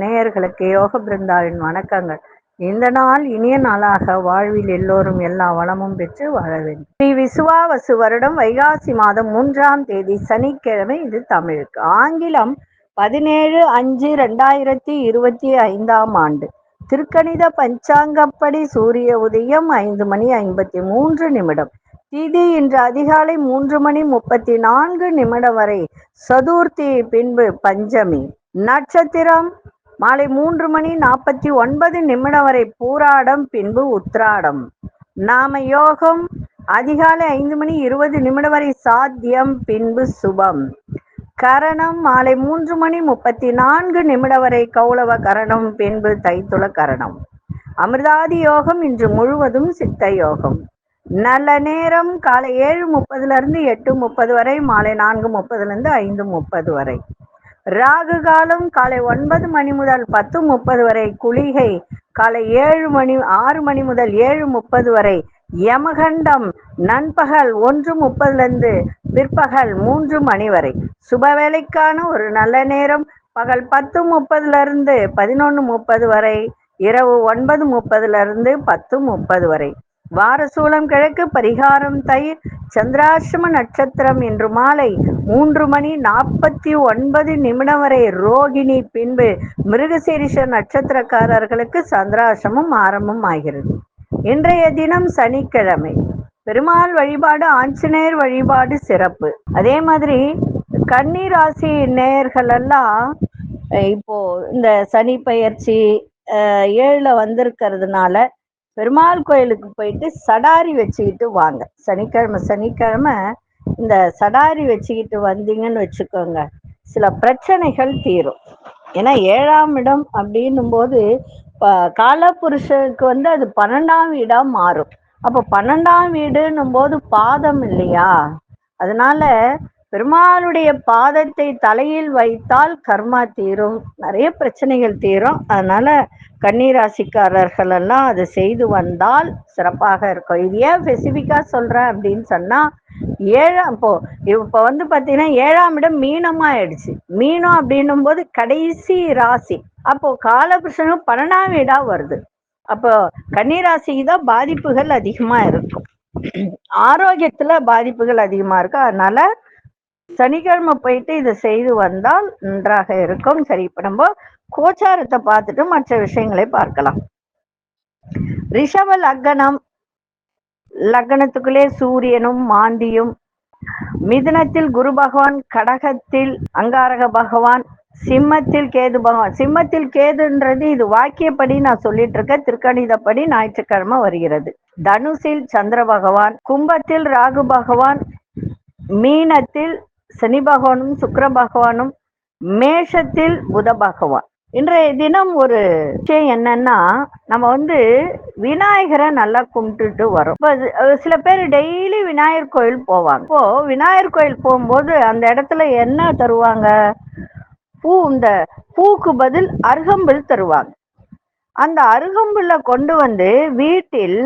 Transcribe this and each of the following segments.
நேயர்களுக்கு யோக பிருந்தாவின் வணக்கங்கள். இந்த நாள் இனிய நாளாக வாழ்வில் எல்லோரும் எல்லா வளமும் பெற்று வாழ வேண்டும். ஸ்ரீ விசுவாவசு வருடம் வைகாசி மாதம் மூன்றாம் தேதி சனிக்கிழமை இது தமிழுக்கு. ஆங்கிலம் பதினேழு அஞ்சு ரெண்டாயிரத்தி இருபத்தி ஐந்தாம் ஆண்டு. திருக்கணித பஞ்சாங்கப்படி சூரிய உதயம் ஐந்து மணி ஐம்பத்தி மூன்று நிமிடம். திதி இன்று அதிகாலை மூன்று மணி முப்பத்தி நான்கு நிமிடம் வரை சதுர்த்தி பின்பு பஞ்சமி. நட்சத்திரம் மாலை மூன்று மணி நாற்பத்தி ஒன்பது நிமிடம் வரை பூராடம் பின்பு உத்ராடம் நாம யோகம் அதிகாலை ஐந்து மணி இருபது நிமிடம் வரை சாத்தியம் பின்பு சுபம். கரணம் மாலை மூன்று மணி முப்பத்தி நான்கு நிமிடம் வரை கௌளவ கரணம் பின்பு தைத்துள கரணம். அமிர்தாதி யோகம் இன்று முழுவதும் சித்த யோகம். நல்ல நேரம் காலை ஏழு முப்பதுல இருந்து எட்டு முப்பது வரை மாலை நான்கு முப்பதுல இருந்து ஐந்து முப்பது வரை. ராகு காலம் காலை ஒன்பது மணி முதல் பத்து முப்பது வரை. குளிகை காலை ஏழு மணி ஆறு மணி முதல் ஏழு முப்பது வரை. யமகண்டம் நண்பகல் ஒன்று முப்பதுலேருந்து பிற்பகல் மூன்று மணி வரை. சுப வேலைக்கான ஒரு நல்ல நேரம் பகல் பத்து முப்பதுல இருந்து பதினொன்று முப்பது வரை. இரவு ஒன்பது முப்பதுல இருந்து பத்து முப்பது வரை. வாரசூலம் கிழக்கு பரிகாரம் தயிர் சந்திராசிரம நட்சத்திரம் இன்று மாலை மூன்று மணி நாற்பத்தி ஒன்பது நிமிடம் வரை ரோகிணி பின்பு மிருகசீரிஷ நட்சத்திரக்காரர்களுக்கு சந்திராசிரமம் ஆரம்பம் ஆகிறது. இன்றைய தினம் சனிக்கிழமை. பெருமாள் வழிபாடு ஆஞ்சநேயர் வழிபாடு சிறப்பு. அதே மாதிரி கன்னி ராசி நேயர்கள் எல்லாம் இப்போ இந்த சனி பயிற்சி ஏழில் வந்திருக்கிறதுனால பெருமாள் கோயிலுக்கு போயிட்டு சடாரி வச்சுக்கிட்டு வாங்க. சனிக்கிழமை சனிக்கிழமை இந்த சடாரி வச்சுக்கிட்டு வந்தீங்கன்னு வச்சுக்கோங்க. சில பிரச்சனைகள் தீரும். ஏன்னா ஏழாம் இடம் அப்படின்னும் போது காலப்புருஷனுக்கு வந்து அது பன்னெண்டாம் வீடா மாறும். அப்போ பன்னெண்டாம் வீடுன்னும் போது பாதம் இல்லையா? அதனால பெருமாளுடைய பாதத்தை தலையில் வைத்தால் கர்மா தீரும். நிறைய பிரச்சனைகள் தீரும். அதனால கன்னிராசிக்காரர்கள் எல்லாம் அதை செய்து வந்தால் சிறப்பாக இருக்கும். இது ஏன் ஸ்பெசிஃபிக்கா சொல்றேன் அப்படின்னு சொன்னா ஏழாம் இப்போ இப்போ வந்து பாத்தீங்கன்னா ஏழாம் இடம் மீனமாக ஆயிடுச்சு மீனம் அப்படின்னும் போது கடைசி ராசி. அப்போ காலபுருஷனும் பன்னெண்டாம் வீடா வருது. அப்போ கன்னிராசிக்கு தான் பாதிப்புகள் அதிகமா இருக்கும். ஆரோக்கியத்துல பாதிப்புகள் அதிகமா இருக்கும். அதனால சனிக்கிழமை போயிட்டு இதை செய்து வந்தால் நன்றாக இருக்கும். சரி இப்ப நம்ம கோச்சாரத்தை பார்த்துட்டு மற்ற விஷயங்களை பார்க்கலாம். ரிஷப லக்னம் லக்னத்துக்குள்ளே சூரியனும் மாந்தியும். மிதுனத்தில் குரு பகவான் கடகத்தில் அங்காரக பகவான் சிம்மத்தில் கேது பகவான். சிம்மத்தில் கேதுன்றது இது வாக்கியப்படி நான் சொல்லிட்டு இருக்கேன் திருக்கணிதப்படி ஞாயிற்றுக்கிழமை வருகிறது. தனுசில் சந்திர பகவான் கும்பத்தில் ராகு பகவான் மீனத்தில் சனி பகவானும் சுக்கர பகவானும் மேஷத்தில் புத பகவான். இன்றைய தினம் ஒரு விஷயம் என்னன்னா நம்ம வந்து விநாயகரை நல்லா கும்பிட்டுட்டு வரோம். இப்போ சில பேர் டெய்லி விநாயகர் கோயில் போவாங்க. இப்போ விநாயகர் கோயில் போகும்போது அந்த இடத்துல என்ன தருவாங்க? பூ இந்த பூக்கு பதில் அருகம்பில் தருவாங்க. அந்த அருகம்புல்ல கொண்டு வந்து வீட்டில்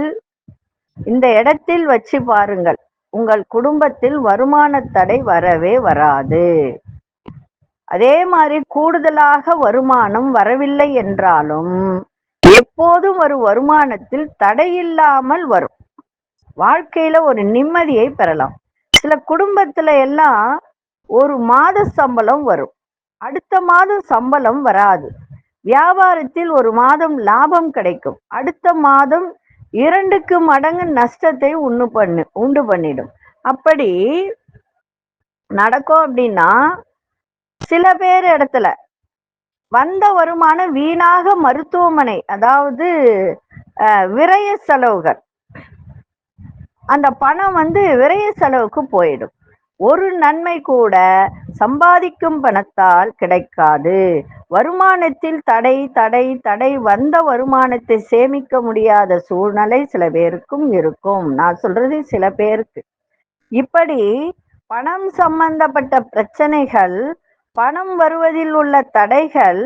இந்த இடத்தில் வச்சு பாருங்கள். உங்கள் குடும்பத்தில் வருமான தடை வரவே வராது. அதே மாதிரி கூடுதலாக வருமானம் வரவில்லை என்றாலும் எப்போதும் ஒரு வருமானத்தில் தடையில்லாமல் வரும். வாழ்க்கையில ஒரு நிம்மதியை பெறலாம். சில குடும்பத்துல எல்லாம் ஒரு மாத சம்பளம் வரும். அடுத்த மாதம் சம்பளம் வராது. வியாபாரத்தில் ஒரு மாதம் லாபம் கிடைக்கும். அடுத்த மாதம் இரண்டுக்கு மடங்கு நஷ்டத்தை உண்டு பண்ணு உண்டு பண்ணிடும். அப்படி நடக்கும் அப்படின்னா சில பேர் இடத்துல வந்த வருமானம் வீணாக மருத்துவமனை அதாவது விரைய விரய செலவுகள். அந்த பணம் வந்து விரய செலவுக்கு போயிடும். ஒரு நன்மை கூட சம்பாதிக்கும் பணத்தால் கிடைக்காது. வருமானத்தில் தடை தடை தடை வந்த வருமானத்தை சேமிக்க முடியாத சூழ்நிலை சில பேருக்கும் இருக்கும். நான் சொல்றது சில பேருக்கு. இப்படி பணம் சம்பந்தப்பட்ட பிரச்சனைகள் பணம் வருவதில் உள்ள தடைகள்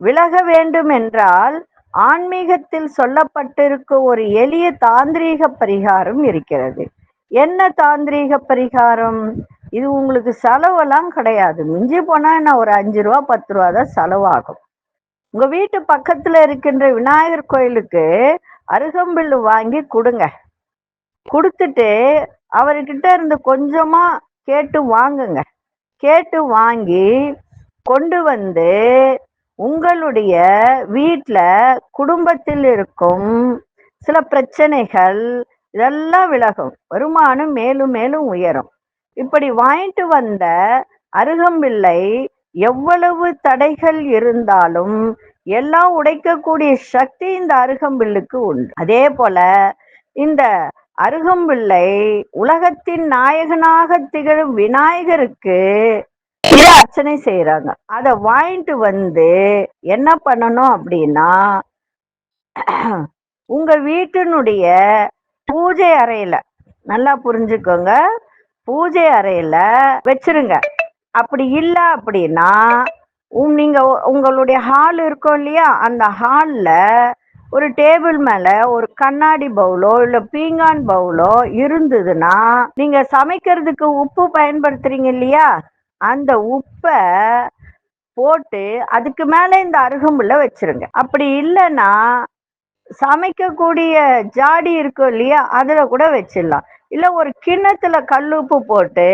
விலக வேண்டும் என்றால் ஆன்மீகத்தில் சொல்லப்பட்டிருக்கும் ஒரு எளிய தாந்திரீக பரிகாரம் இருக்கிறது. என்ன தாந்திரீக பரிகாரம்? இது உங்களுக்கு செலவெல்லாம் கிடையாது. மிஞ்சி போனா என்ன ஒரு அஞ்சு ரூபா பத்து ரூபா தான் செலவாகும். உங்க வீட்டு பக்கத்துல இருக்கின்ற விநாயகர் கோயிலுக்கு அருகம்பில்லு வாங்கி கொடுங்க. கொடுத்துட்டு அவர்கிட்ட இருந்து கொஞ்சமா கேட்டு வாங்குங்க. கேட்டு வாங்கி கொண்டு வந்து உங்களுடைய வீட்டில் குடும்பத்தில் இருக்கும் சில பிரச்சனைகள் இதெல்லாம் விலகும். வருமானம் மேலும் மேலும் உயரும். இப்படி வாங்கிட்டு வந்த அருகம்பிள்ளை எவ்வளவு தடைகள் இருந்தாலும் எல்லாம் உடைக்கக்கூடிய சக்தி இந்த அருகம்பில்லுக்கு உண்டு. அதே போல இந்த அருகம்பிள்ளை உலகத்தின் நாயகனாக திகழும் விநாயகருக்கு அர்ச்சனை செய்யறாங்க அதை வாங்கிட்டு வந்து என்ன பண்ணணும் அப்படின்னா உங்க வீட்டினுடைய பூஜை அறையில நல்லா புரிஞ்சுக்கோங்க. பூஜை அறையில வச்சிருங்க. அப்படி இல்லை அப்படின்னா நீங்க உங்களுடைய ஹால் இருக்கும் இல்லையா? அந்த ஹால்ல ஒரு டேபிள் மேல ஒரு கண்ணாடி பவுலோ இல்ல பீங்கான் பவுலோ இருந்ததுன்னா நீங்க சமைக்கிறதுக்கு உப்பு பயன்படுத்துறீங்க இல்லையா? அந்த உப்பை போட்டு அதுக்கு மேல இந்த அருகம்புல்ல வச்சிருங்க. அப்படி இல்லைன்னா சமைக்கக்கூடிய ஜாடி இருக்கும் இல்லையா? அதுல கூட வச்சிடலாம். இல்ல ஒரு கிண்ணத்துல கல்லுப்பு போட்டு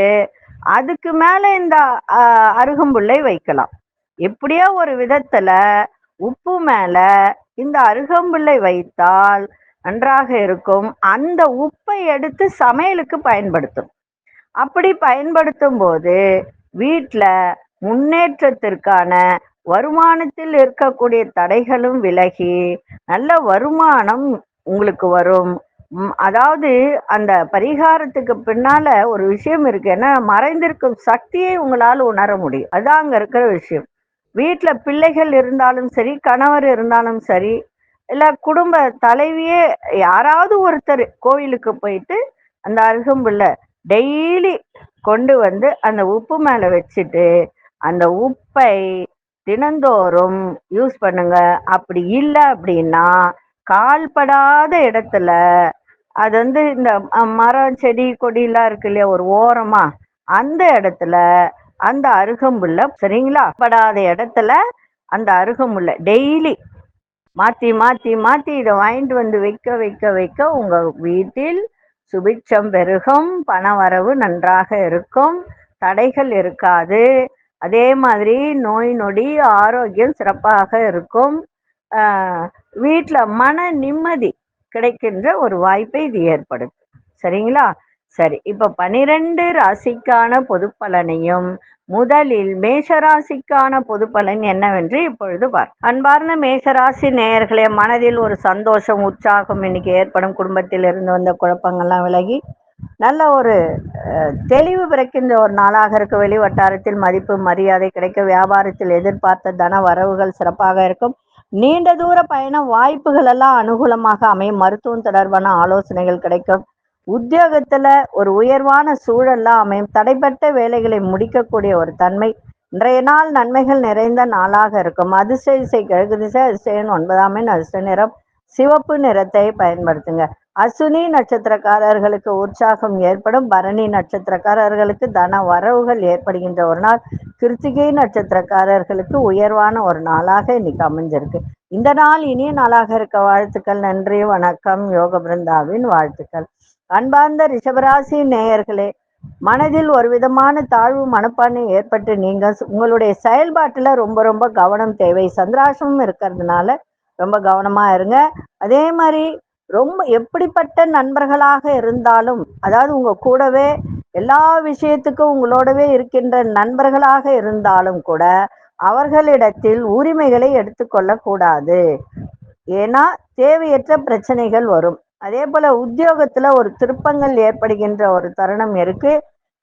அதுக்கு மேல இந்த ஆஹ், அருகம்புல்லை வைக்கலாம். எப்படியோ ஒரு விதத்துல உப்பு மேல இந்த அருகம்புல்லை வைத்தால் நன்றாக இருக்கும். அந்த உப்பை எடுத்து சமையலுக்கு பயன்படுத்தும். அப்படி பயன்படுத்தும் போது வீட்டில் முன்னேற்றத்திற்கான வருமானத்தில் இருக்கக்கூடிய தடைகளும் விலகி நல்ல வருமானம் உங்களுக்கு வரும். அதாவது அந்த பரிகாரத்துக்கு பின்னால ஒரு விஷயம் இருக்கு. ஏன்னா மறைந்திருக்கும் சக்தியை உங்களால் உணர முடியும். அதான் அங்க இருக்கிற விஷயம். வீட்டில் பிள்ளைகள் இருந்தாலும் சரி கணவர் இருந்தாலும் சரி இல்லை குடும்ப தலைவியே யாராவது ஒருத்தர் கோயிலுக்கு போயிட்டு அந்த அருகம்புல்ல டெய்லி கொண்டு வந்து அந்த உப்பு மேலே வச்சுட்டு அந்த உப்பை தினந்தோறும் யூஸ் பண்ணுங்க. அப்படி இல்லை அப்படின்னா கால்படாத இடத்துல அது வந்து இந்த மரம் செடி கொடியெல்லாம் இருக்கு இல்லையா ஒரு ஓரமா அந்த இடத்துல அந்த அருகம்புல்ல சரிங்களா? படாத இடத்துல அந்த அருகம்புல்ல டெய்லி மாத்தி மாத்தி மாத்தி இதை வாங்கிட்டு வந்து வைக்க வைக்க வைக்க உங்க வீட்டில் சுபிட்சம் பெருகும் பணவரவு நன்றாக இருக்கும் தடைகள் இருக்காது. அதே மாதிரி நோய் நொடி ஆரோக்கியம் சிறப்பாக இருக்கும். வீட்டில் மன நிம்மதி கிடைக்கின்ற ஒரு வாய்ப்பை இது ஏற்படுத்தும் சரிங்களா? சரி இப்போ பனிரெண்டு ராசிக்கான பொது பலனையும் முதலில் மேஷராசிக்கான பொது பலன் என்னவென்று இப்பொழுது பார் அன்பார்ந்த மேஷராசி நேயர்களே மனதில் ஒரு சந்தோஷம் உற்சாகம் இன்னைக்கு ஏற்படும். குடும்பத்தில் இருந்து வந்த குழப்பங்கள்லாம் விலகி நல்ல ஒரு தெளிவு பிறக்கின்ற ஒரு நாளாக இருக்க. வெளி வட்டாரத்தில் மதிப்பு மரியாதை கிடைக்க வியாபாரத்தில் எதிர்பார்த்த தன வரவுகள் சிறப்பாக இருக்கும். நீண்ட தூர பயண வாய்ப்புகள் எல்லாம் அனுகூலமாக அமையும். மருத்துவம் தொடர்பான ஆலோசனைகள் கிடைக்கும். உத்தியோகத்துல ஒரு உயர்வான சூழல்லாம் அமையும். தடைப்பட்ட வேலைகளை முடிக்கக்கூடிய ஒரு தன்மை. இன்றைய நாள் நன்மைகள் நிறைந்த நாளாக இருக்கும். அதிர்ஷ்ட இசை கிழக்கு திசை அதிர்ஷ்டன் ஒன்பதாம் அதிர்ஷ்ட நிறம். சிவப்பு நிறத்தை பயன்படுத்துங்க. அசுனி நட்சத்திரக்காரர்களுக்கு உற்சாகம் ஏற்படும். பரணி நட்சத்திரக்காரர்களுக்கு தன வரவுகள் ஏற்படுகின்ற ஒரு நாள். கிருத்திகை நட்சத்திரக்காரர்களுக்கு உயர்வான ஒரு நாளாக இன்னைக்கு அமைஞ்சிருக்கு. இந்த நாள் இனிய நாளாக இருக்க வாழ்த்துக்கள் நன்றி வணக்கம் யோக பிருந்தாவின் வாழ்த்துக்கள். அன்பார்ந்த ரிஷபராசி நேயர்களே மனதில் ஒரு விதமான தாழ்வு மனப்பான்மை ஏற்பட்டு நீங்க உங்களுடைய செயல்பாட்டுல ரொம்ப ரொம்ப கவனம் தேவை. சந்திராசமும் இருக்கிறதுனால ரொம்ப கவனமா இருங்க. அதே மாதிரி ரொம்ப எப்படிப்பட்ட நண்பர்களாக இருந்தாலும் அதாவது உங்க கூடவே எல்லா விஷயத்துக்கும் உங்களோடவே இருக்கின்ற நண்பர்களாக இருந்தாலும் கூட அவர்களிடத்தில் உரிமைகளை எடுத்துக்கொள்ள கூடாது ஏன்னா தேவையற்ற பிரச்சனைகள் வரும். அதே போல உத்தியோகத்துல ஒரு திருப்பங்கள் ஏற்படுகின்ற ஒரு தருணம் இருக்கு.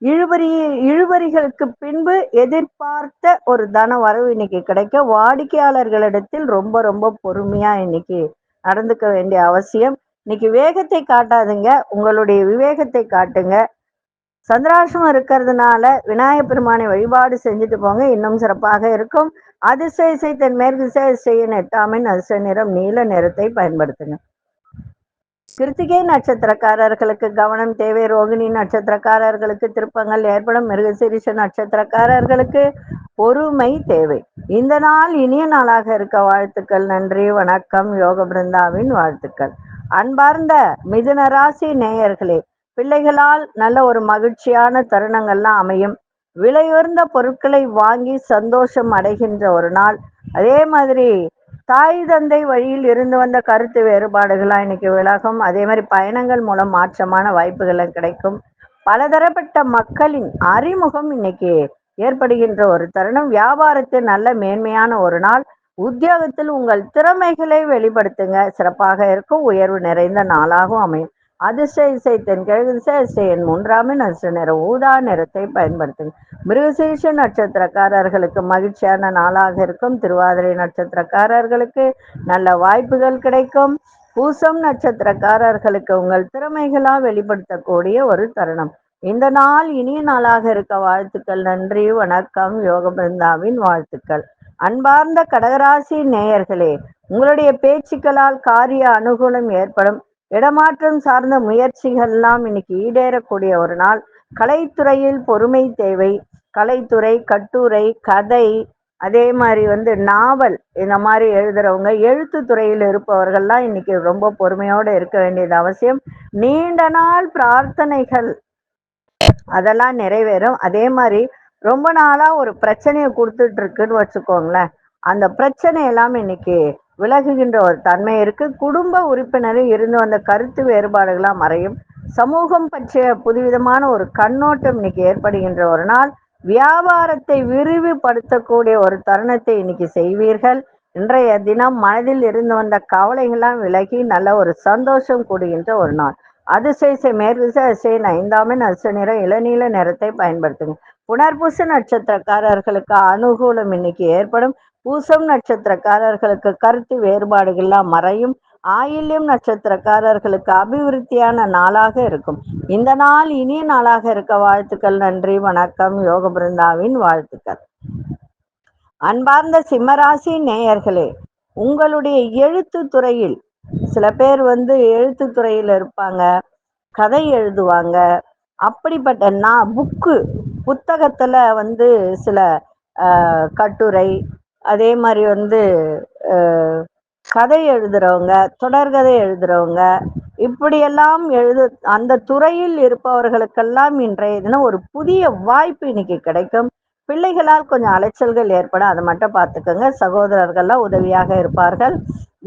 இழுபறி இழுபறிகளுக்கு பின்பு எதிர்பார்த்த ஒரு தன வரவு இன்னைக்கு கிடைக்க வாடிக்கையாளர்களிடத்தில் ரொம்ப ரொம்ப பொறுமையா இன்னைக்கு நடந்துக்க வேண்டிய அவசியம். இன்னைக்கு வேகத்தை காட்டாதுங்க. உங்களுடைய விவேகத்தை காட்டுங்க. சந்திராசம் இருக்கிறதுனால விநாயகப் பெருமானை வழிபாடு செஞ்சுட்டு போங்க. இன்னும் சிறப்பாக இருக்கும். அதிர்ஷ்ட இசை தென் மேற்கு திசை நெட்டாமின் எண் நிறம் நீல நிறத்தை பயன்படுத்துங்க. கிருத்திகை நட்சத்திரக்காரர்களுக்கு கவனம் தேவை. ரோகிணி நட்சத்திரக்காரர்களுக்கு திருப்பங்கள் ஏற்படும். மிருகசிரிஷ நட்சத்திரக்காரர்களுக்கு பொறுமை தேவை. இந்த நாள் இனிய நாளாக இருக்க வாழ்த்துக்கள். நன்றி வணக்கம். யோக பிருந்தாவின் வாழ்த்துக்கள். அன்பார்ந்த மிதுன ராசி நேயர்களே பிள்ளைகளால் நல்ல ஒரு மகிழ்ச்சியான தருணங்கள்லாம் அமையும். விலையுயர்ந்த பொருட்களை வாங்கி சந்தோஷம் அடைகின்ற ஒரு நாள். அதே மாதிரி தாய் தந்தை வழியில் இருந்து வந்த கருத்து வேறுபாடுகளா இன்னைக்கு விலகும் அதே மாதிரி பயணங்கள் மூலம் மாற்றமான வாய்ப்புகளும் கிடைக்கும். பலதரப்பட்ட மக்களின் அறிமுகம் இன்னைக்கு ஏற்படுகின்ற ஒரு தருணம். வியாபாரத்தில் நல்ல மேன்மையான ஒரு நாள். உத்தியோகத்தில் உங்கள் திறமைகளை வெளிப்படுத்துங்க. சிறப்பாக இருக்கும். உயர்வு நிறைந்த நாளாகவும் அமையும். அதிர்ஷ்ட இசை தென்கிழக்கு திசை அதிர்ஷ்ட மூன்றாம் மூன்றாமின் அதிர்ஷ்ட நிற ஊதா நிறத்தை பயன்படுத்துங்க. மிருகசீஷ நட்சத்திரக்காரர்களுக்கு மகிழ்ச்சியான நாளாக இருக்கும். திருவாதிரை நட்சத்திரக்காரர்களுக்கு நல்ல வாய்ப்புகள் கிடைக்கும். பூசம் நட்சத்திரக்காரர்களுக்கு உங்கள் திறமைகளா வெளிப்படுத்தக்கூடிய ஒரு தருணம். இந்த நாள் இனிய நாளாக இருக்க வாழ்த்துக்கள் நன்றி வணக்கம் யோக பிருந்தாவின் வாழ்த்துக்கள். அன்பார்ந்த கடகராசி நேயர்களே உங்களுடைய பேச்சுக்களால் காரிய அனுகூலம் ஏற்படும். இடமாற்றம் சார்ந்த முயற்சிகள்லாம் இன்னைக்கு ஈடேறக்கூடிய ஒரு நாள். கலைத்துறையில் பொறுமை தேவை. கலைத்துறை கட்டுரை கதை அதே மாதிரி வந்து நாவல் இந்த மாதிரி எழுதுறவங்க எழுத்து துறையில் இருப்பவர்கள்லாம் இன்னைக்கு ரொம்ப பொறுமையோடு இருக்க வேண்டியது அவசியம். நீண்ட நாள் பிரார்த்தனைகள் அதெல்லாம் நிறைவேறும். அதே மாதிரி ரொம்ப நாளா ஒரு பிரச்சனையை கொடுத்துட்டு இருக்குன்னு வச்சுக்கோங்களேன். அந்த பிரச்சனை எல்லாம் இன்னைக்கு விலகுகின்ற ஒரு தன்மை இருக்கு. குடும்ப உறுப்பினரும் இருந்து வந்த கருத்து வேறுபாடுகளாக மறையும். சமூகம் பற்றிய புதுவிதமான ஒரு கண்ணோட்டம் இன்னைக்கு ஏற்படுகின்ற ஒரு நாள். வியாபாரத்தை விரிவுபடுத்தக்கூடிய ஒரு தருணத்தை இன்னைக்கு செய்வீர்கள். இன்றைய தினம் மனதில் இருந்து வந்த கவலைகள்லாம் விலகி நல்ல ஒரு சந்தோஷம் கூடுகின்ற ஒரு நாள். அதிசயசை மேற்திசை அதிசயின் ஐந்தாமின் அதிர்ஷ்ட நிறம் இளநீல நிறத்தை பயன்படுத்துங்க. புனர்பூச நட்சத்திரக்காரர்களுக்கு அனுகூலம் இன்னைக்கு ஏற்படும். பூசம் நட்சத்திரக்காரர்களுக்கு கருத்து வேறுபாடுகள்லாம் மறையும். ஆயில்யம் நட்சத்திரக்காரர்களுக்கு அபிவிருத்தியான நாளாக இருக்கும். இந்த நாள் இனிய நாளாக இருக்க வாழ்த்துக்கள் நன்றி வணக்கம். யோக பிருந்தாவின் வாழ்த்துக்கள். அன்பார்ந்த சிம்மராசி நேயர்களே உங்களுடைய எழுத்து துறையில் சில பேர் வந்து எழுத்து துறையில் இருப்பாங்க கதை எழுதுவாங்க. அப்படிப்பட்ட நான் புக்கு புத்தகத்துல வந்து சில கட்டுரை அதே மாதிரி வந்து கதை எழுதுறவங்க தொடர்கதை எழுதுறவங்க இப்படியெல்லாம் எழுது அந்த துறையில் இருப்பவர்களுக்கெல்லாம் இன்றைய தினம் ஒரு புதிய வாய்ப்பு இன்னைக்கு கிடைக்கும். பிள்ளைகளால் கொஞ்சம் அலைச்சல்கள் ஏற்படும். அதை மட்டும் பார்த்துக்கோங்க. சகோதரர்கள்லாம் உதவியாக இருப்பார்கள்.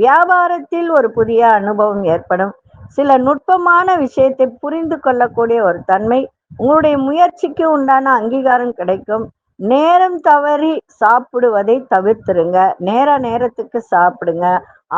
வியாபாரத்தில் ஒரு புதிய அனுபவம் ஏற்படும். சில நுட்பமான விஷயத்தை புரிந்து கொள்ளக்கூடிய ஒரு தன்மை உங்களுடைய முயற்சிக்கு உண்டான அங்கீகாரம் கிடைக்கும். நேரம் தவறி சாப்பிடுவதை தவிர்த்துருங்க. நேர நேரத்துக்கு சாப்பிடுங்க.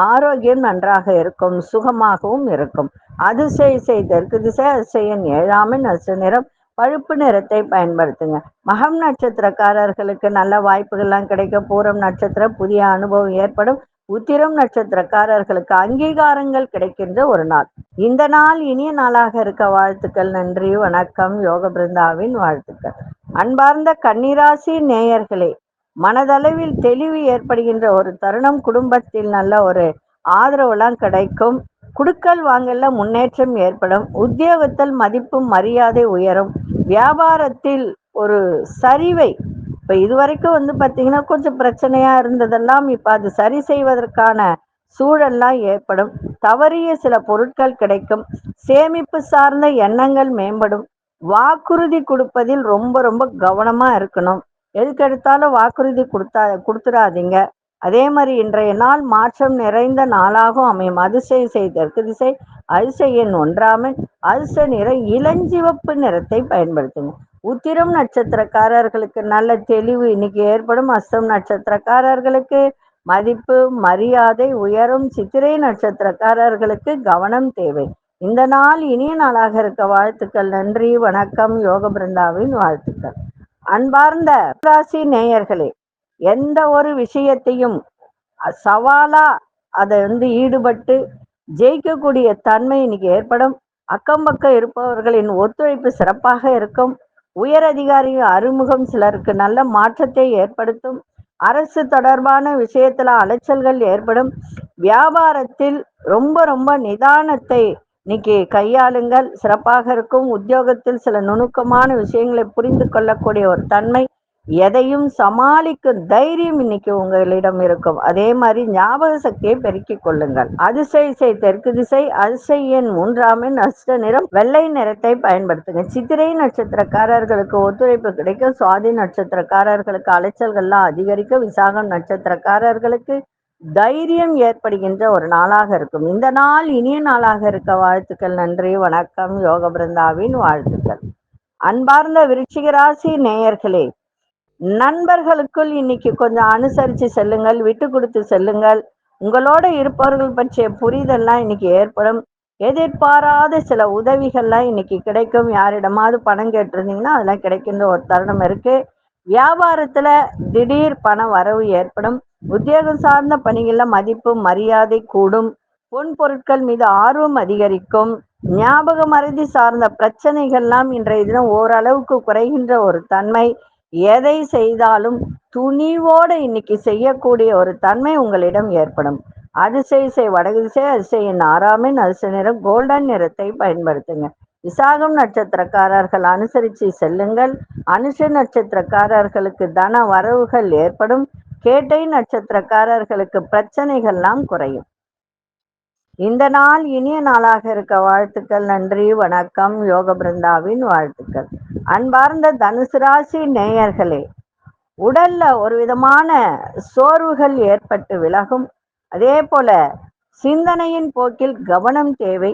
ஆரோக்கியம் நன்றாக இருக்கும் சுகமாகவும் இருக்கும். அதிசய செய்தற்கு திசை அதிசயன் ஏழாமின் நசு நிறம். பழுப்பு நிறத்தை பயன்படுத்துங்க. மகம் நட்சத்திரக்காரர்களுக்கு நல்ல வாய்ப்புகள்லாம் கிடைக்கும் பூரம் நட்சத்திரம் புதிய அனுபவம் ஏற்படும். உத்திரம் நட்சத்திரக்காரர்களுக்கு அங்கீகாரங்கள் கிடைக்கின்ற ஒரு நாள். இந்த நாள் இனிய நாளாக இருக்க வாழ்த்துக்கள் நன்றி வணக்கம் யோக பிருந்தாவின் வாழ்த்துக்கள். அன்பார்ந்த கன்னிராசி நேயர்களே மனதளவில் தெளிவு ஏற்படுகின்ற ஒரு தருணம் குடும்பத்தில் நல்ல ஒரு ஆதரவுலாம் கிடைக்கும். குடுக்கல் வாங்கல முன்னேற்றம் ஏற்படும். உத்தியோகத்தில் மதிப்பும் மரியாதை உயரும். வியாபாரத்தில் ஒரு சரிவை இப்போ இதுவரைக்கும் வந்து பார்த்தீங்கன்னா கொஞ்சம் பிரச்சனையா இருந்ததெல்லாம் இப்போ அது சரி செய்வதற்கான சூழல்லாம் ஏற்படும். தவறிய சில பொருட்கள் கிடைக்கும். சேமிப்பு சார்ந்த எண்ணங்கள் மேம்படும். வாக்குறுதி கொடுப்பதில் ரொம்ப ரொம்ப கவனமா இருக்கணும். எதுக்கெடுத்தாலும் வாக்குறுதி கொடுத்தா கொடுத்துடாதீங்க. அதே மாதிரி இன்றைய நாள் மாற்றம் நிறைந்த நாளாகவும் அமையும். அதிசய செய்தற்கு திசை அதிசயன் ஒன்றாமல் அதிசய நிற இளஞ்சிவப்பு நிறத்தை பயன்படுத்துங்க. உத்திரம் நட்சத்திரக்காரர்களுக்கு நல்ல தெளிவு. இன்னைக்கு ஏற்படும் அஸ்தம் நட்சத்திரக்காரர்களுக்கு மதிப்பு மரியாதை உயரும் சித்திரை நட்சத்திரக்காரர்களுக்கு கவனம் தேவை. இந்த நாள் இனிய நாளாக இருக்க வாழ்த்துக்கள். நன்றி வணக்கம். யோக பிருந்தாவின் வாழ்த்துக்கள். அன்பார்ந்த ராசி நேயர்களே எந்த ஒரு விஷயத்தையும் சவாலா அதை வந்து ஈடுபட்டு ஜெயிக்கக்கூடிய தன்மை இன்னைக்கு ஏற்படும். அக்கம் பக்கம் இருப்பவர்களின் ஒத்துழைப்பு சிறப்பாக இருக்கும். உயர் அதிகாரி அறிமுகம் சிலருக்கு நல்ல மாற்றத்தை ஏற்படுத்தும். அரசு தொடர்பான விஷயத்துல அலைச்சல்கள் ஏற்படும். வியாபாரத்தில் ரொம்ப ரொம்ப நிதானத்தை இன்னைக்கு கையாளுங்கள். சிறப்பாக இருக்கும். உத்தியோகத்தில் சில நுணுக்கமான விஷயங்களை புரிந்து கொள்ளக்கூடிய ஒரு தன்மை எதையும் சமாளிக்கும் தைரியம் இன்னைக்கு உங்களிடம் இருக்கும். அதே மாதிரி ஞாபக சக்தியை பெருக்கிக் கொள்ளுங்கள். அதிசை இசை தெற்கு திசை அதிசை எண் மூன்றாமின் அஷ்ட நிறம் வெள்ளை நிறத்தை பயன்படுத்துங்க. சித்திரை நட்சத்திரக்காரர்களுக்கு ஒத்துழைப்பு கிடைக்கும். சுவாதி நட்சத்திரக்காரர்களுக்கு அலைச்சல்கள்லாம் அதிகரிக்கும். விசாகம் நட்சத்திரக்காரர்களுக்கு தைரியம் ஏற்படுகின்ற ஒரு நாளாக இருக்கும். இந்த நாள் இனிய நாளாக இருக்க வாழ்த்துக்கள் நன்றி வணக்கம் யோக பிருந்தாவின் வாழ்த்துக்கள். அன்பார்ந்த விருச்சிகராசி நேயர்களே நண்பர்களுக்குள் இன்னைக்கு கொஞ்சம் அனுசரித்து செல்லுங்கள் விட்டு கொடுத்து செல்லுங்கள். உங்களோட இருப்பவர்கள் பற்றிய புரிதல்லாம் இன்னைக்கு ஏற்படும். எதிர்பாராத சில உதவிகள்லாம் இன்னைக்கு கிடைக்கும். யாரிடமாவது பணம் கேட்டிருந்தீங்கன்னா அதெல்லாம் கிடைக்கின்ற ஒரு தருணம் இருக்கு. வியாபாரத்துல திடீர் பண வரவு ஏற்படும். உத்தியோகம் சார்ந்த பணிகள்ல மதிப்பு மரியாதை கூடும். பொன் பொருட்கள் மீது ஆர்வம் அதிகரிக்கும். ஞாபக மறதி சார்ந்த பிரச்சனைகள்லாம் இன்றைய தினம் ஓரளவுக்கு குறைகின்ற ஒரு தன்மை. எதை செய்தாலும் துணிவோடு இன்னைக்கு செய்யக்கூடிய ஒரு தன்மை உங்களிடம் ஏற்படும். அதிசய செய் வடகிசை அதிசயின் ஆறாமின் அதிசய நிறம் கோல்டன் நிறத்தை பயன்படுத்துங்க. விசாகம் நட்சத்திரக்காரர்கள் அனுசரித்து செல்லுங்கள். அனுஷ நட்சத்திரக்காரர்களுக்கு தன வரவுகள் ஏற்படும். கேட்டை நட்சத்திரக்காரர்களுக்கு பிரச்சனைகள்லாம் குறையும். இந்த நாள் இனிய நாளாக இருக்க வாழ்த்துக்கள். நன்றி வணக்கம். யோக பிருந்தாவின் வாழ்த்துக்கள். அன்பார்ந்த தனுசு ராசி நேயர்களே உடல்ல ஒரு விதமான சோர்வுகள் ஏற்பட்டு விலகும். அதே போல சிந்தனையின் போக்கில் கவனம் தேவை.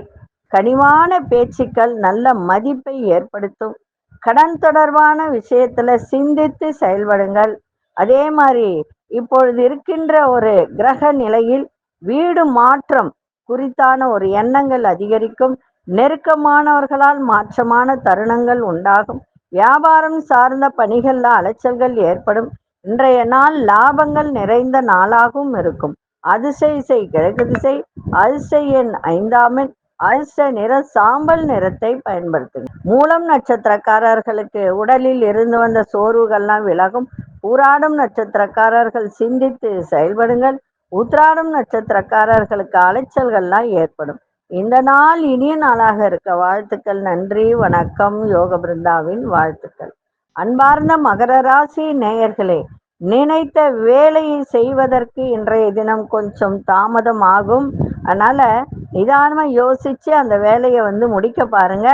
கனிவான பேச்சுக்கள் நல்ல மதிப்பை ஏற்படுத்தும். கடன் தொடர்பான விஷயத்துல சிந்தித்து செயல்படுங்கள். அதே மாதிரி இப்பொழுது இருக்கின்ற ஒரு கிரக நிலையில் வீடு மாற்றம் குறித்தான ஒரு எண்ணங்கள் அதிகரிக்கும். நெருக்கமானவர்களால் மாற்றமான தருணங்கள் உண்டாகும். வியாபாரம் சார்ந்த பணிகள்ல அலைச்சல்கள் ஏற்படும். இன்றைய நாள் லாபங்கள் நிறைந்த நாளாகவும் இருக்கும். அதிசை இசை கிழக்கு திசை அதிசை எண் ஐந்தாமின் அரிச நிற சாம்பல் நிறத்தை பயன்படுத்துங்க மூலம் நட்சத்திரக்காரர்களுக்கு உடலில் இருந்து வந்த சோர்வுகள்லாம் விலகும். ஊராடும் நட்சத்திரக்காரர்கள் சிந்தித்து செயல்படுங்கள். உத்ராடும் நட்சத்திரக்காரர்களுக்கு அலைச்சல்கள்லாம் ஏற்படும். இந்த நாள் இனிய நாளாக இருக்க வாழ்த்துக்கள் நன்றி வணக்கம் யோக பிருந்தாவின் வாழ்த்துக்கள். அன்பார்ந்த மகர ராசி நேயர்களே நினைத்த வேலையை செய்வதற்கு இன்றைய தினம் கொஞ்சம் தாமதம் ஆகும் அதனால நிதானமா யோசிச்சு அந்த வேலையை வந்து முடிக்க பாருங்க.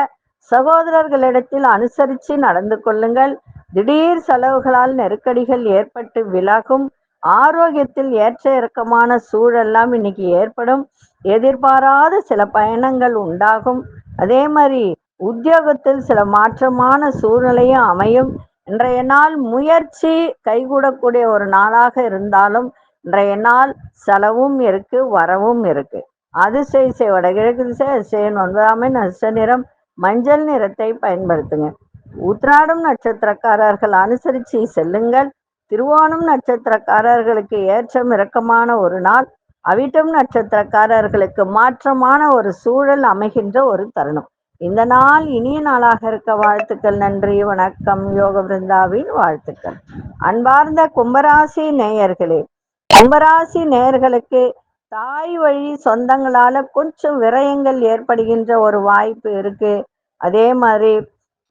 சகோதரர்களிடத்தில் அனுசரித்து நடந்து கொள்ளுங்கள். திடீர் செலவுகளால் நெருக்கடிகள் ஏற்பட்டு விலகும். ஆரோக்கியத்தில் ஏற்ற இறக்கமான சூழல்லாம் இன்னைக்கு ஏற்படும். எதிர்பாராத சில பயணங்கள் உண்டாகும். அதே மாதிரி உத்தியோகத்தில் சில மாற்றமான சூழ்நிலையும் அமையும். இன்றைய நாள் முயற்சி கைகூடக்கூடிய ஒரு நாளாக இருந்தாலும் இன்றைய நாள் செலவும் இருக்கு வரவும் இருக்கு. அது இசை வடகிழக்கு திசை அதிசயன் ஒன்பதாம் நஷ்ட நிறம் மஞ்சள் நிறத்தை பயன்படுத்துங்க. உத்ராடம் நட்சத்திரக்காரர்கள் அனுசரித்து செல்லுங்கள். திருவோணம் நட்சத்திரக்காரர்களுக்கு ஏற்றம் இறக்கமான ஒரு நாள். அவிட்டம் நட்சத்திரக்காரர்களுக்கு மாற்றமான ஒரு சூழல் அமைகின்ற ஒரு தருணம். இந்த நாள் இனிய நாளாக இருக்க வாழ்த்துக்கள் நன்றி வணக்கம். யோக பிருந்தாவின் வாழ்த்துக்கள். அன்பார்ந்த கும்பராசி நேயர்களே கும்பராசி நேயர்களுக்கு தாய் வழி சொந்தங்களால கொஞ்சம் விரயங்கள் ஏற்படுகின்ற ஒரு வாய்ப்பு இருக்கு. அதே மாதிரி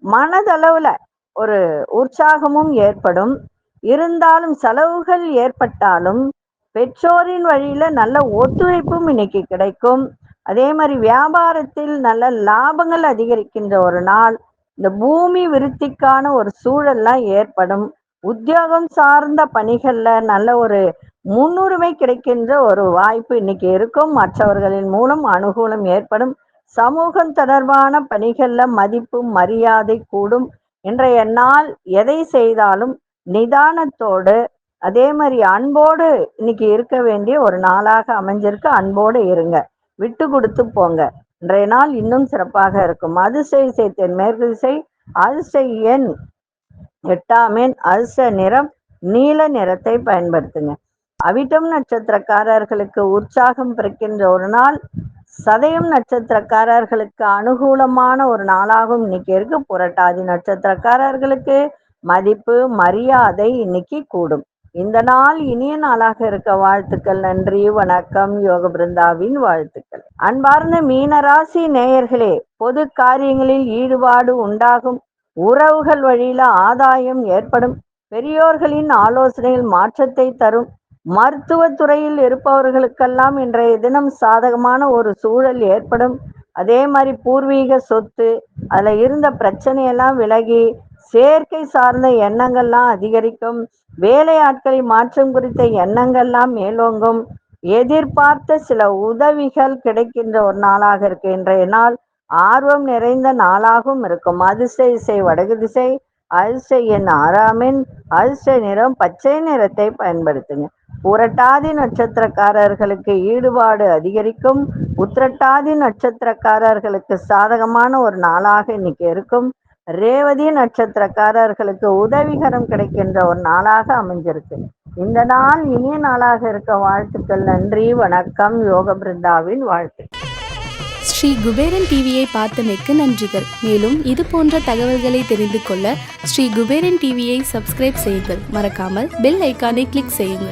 மனதளவுல ஒரு உற்சாகமும் ஏற்படும். இருந்தாலும் செலவுகள் ஏற்பட்டாலும் பெற்றோரின் வழியில நல்ல ஒத்துழைப்பும் இன்னைக்கு கிடைக்கும். அதே மாதிரி வியாபாரத்தில் நல்ல லாபங்கள் அதிகரிக்கின்ற ஒரு நாள் இந்த பூமி விருத்திக்கான ஒரு சூழல்லாம் ஏற்படும். உத்தியோகம் சார்ந்த பணிகள்ல நல்ல ஒரு முன்னுரிமை கிடைக்கின்ற ஒரு வாய்ப்பு இன்னைக்கு இருக்கும். மற்றவர்களின் மூலம் அனுகூலம் ஏற்படும். சமூகம் தொடர்பான பணிகள்ல மதிப்பு மரியாதை கூடும். இன்றைய நாள் எதை செய்தாலும் நிதானத்தோடு அதே மாதிரி அன்போடு இன்னைக்கு இருக்க வேண்டிய ஒரு நாளாக அமைஞ்சிருக்கு. அன்போடு இருங்க. விட்டு கொடுத்து போங்க. இன்றைய நாள் இன்னும் சிறப்பாக இருக்கும். அதிசய இசை தென் மேற்கு திசை அதிசய எண் எட்டாமேன் அதிர்ஷ்ட நிறம் நீல நிறத்தை பயன்படுத்துங்க. அவிட்டம் நட்சத்திரக்காரர்களுக்கு உற்சாகம் பிறக்கின்ற ஒரு நாள் சதயம் நட்சத்திரக்காரர்களுக்கு அனுகூலமான ஒரு நாளாகவும் இன்னைக்கு இருக்கு. புரட்டாதி நட்சத்திரக்காரர்களுக்கு மதிப்பு மரியாதை இன்னைக்கு கூடும். இந்த நாள் இனிய நாளாக இருக்க வாழ்த்துக்கள் நன்றி வணக்கம் யோக பிருந்தாவின் வாழ்த்துக்கள். அன்பார்ந்த மீனராசி நேயர்களே பொது காரியங்களில் ஈடுபாடு உண்டாகும். உறவுகள் வழியில ஆதாயம் ஏற்படும். பெரியோர்களின் ஆலோசனையில் மாற்றத்தை தரும். மருத்துவ துறையில் இருப்பவர்களுக்கெல்லாம் இன்றைய தினம் சாதகமான ஒரு சூழல் ஏற்படும். அதே மாதிரி பூர்வீக சொத்து அதுல இருந்த பிரச்சனையெல்லாம் விலகி சேர்க்கை சார்ந்த எண்ணங்கள்லாம் அதிகரிக்கும். வேலையாட்களை மாற்றம் குறித்த எண்ணங்கள்லாம் மேலோங்கும். எதிர்பார்த்த சில உதவிகள் கிடைக்கின்ற ஒரு நாளாக இருக்கு. இன்றைய நாள் ஆர்வம் நிறைந்த நாளாகவும் இருக்கும். அதிர்ஷ்ட இசை வடகு திசை அதிர்ஷ்ட எண் ஆறாமின் அதிர்ஷ்ட நிறம் பச்சை நிறத்தை பயன்படுத்துங்க. புரட்டாதி நட்சத்திரக்காரர்களுக்கு ஈடுபாடு அதிகரிக்கும். உத்திரட்டாதி நட்சத்திரக்காரர்களுக்கு சாதகமான ஒரு நாளாக இன்னைக்கு இருக்கும். ரேவதி நட்சத்திரக்காரர்களுக்கு உதவிகரம் கிடைக்கின்ற ஒரு நாளாக அமைஞ்சிருக்கு. இந்த நாள் இனிய நாளாக இருக்க வாழ்த்துக்கள் நன்றி வணக்கம் யோக பிருந்தாவின் வாழ்த்து. ஸ்ரீ குபேரன் டிவியை பார்த்தமைக்கு நன்றிகள். மேலும் இது போன்ற தகவல்களை தெரிந்து கொள்ள ஸ்ரீ குபேரன் டிவியை சப்ஸ்கிரைப் செய்யுங்கள். மறக்காமல் பெல் ஐக்கானை கிளிக் செய்யுங்கள்.